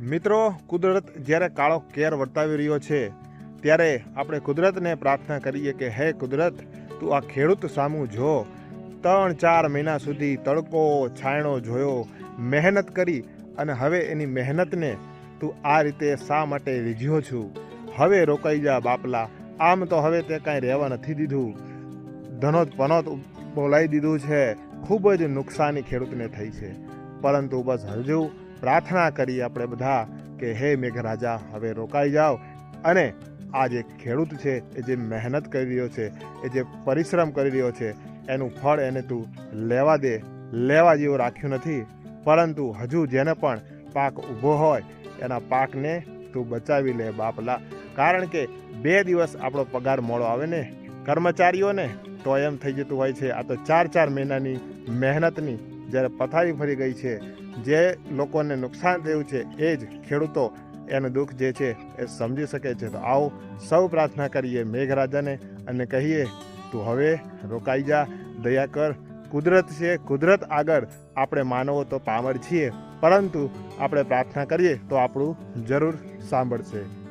મિત્રો, કુદરત જ્યારે કાળો કેર વર્તાવી રહ્યો છે, ત્યારે આપણે કુદરતને પ્રાર્થના કરીએ કે, હે કુદરત, તું આ ખેડૂત સામું જો. ત્રણ ચાર મહિના સુધી તડકો છાયણો જોયો, મહેનત કરી અને હવે એની મહેનતને તું આ રીતે શા માટે રીઝ્યો છું? હવે રોકાઈ જા બાપલા, આમ તો હવે તે કાંઈ રહેવા નથી દીધું. ધનોત પનોત બોલાવી દીધું છે, ખૂબ જ નુકસાની ખેડૂતને થઈ છે. પરંતુ બસ હજુ પ્રાર્થના કરી આપણે બધા કે હે મેઘરાજા, હવે રોકાઈ જાઓ. અને આ જે ખેડૂત છે, એ જે મહેનત કરી રહ્યો છે, એ જે પરિશ્રમ કરી રહ્યો છે, એનું ફળ એને તું લેવા દે. લેવા જેવું રાખ્યું નથી, પરંતુ હજુ જેને પણ પાક ઊભો હોય, એના પાકને તું બચાવી લે બાપલા. કારણ કે બે દિવસ આપણો પગાર મોડો આવે ને, કર્મચારીઓને, તો એમ થઈ જતું હોય છે, આ તો ચાર ચાર મહિનાની મહેનતની જ્યારે પથારી ફરી ગઈ છે, જે લોકોને નુકસાન થયું છે, એ જ ખેડૂતો એનું દુઃખ જે છે, એ સમજી શકે છે. તો આવો સૌ પ્રાર્થના કરીએ મેઘરાજાને અને કહીએ, તું હવે રોકાઈ જા, દયા કર. કુદરત છે, કુદરત આગળ આપણે માનવો તો પામર છીએ, પરંતુ આપણે પ્રાર્થના કરીએ તો આપણું જરૂર સાંભળશે.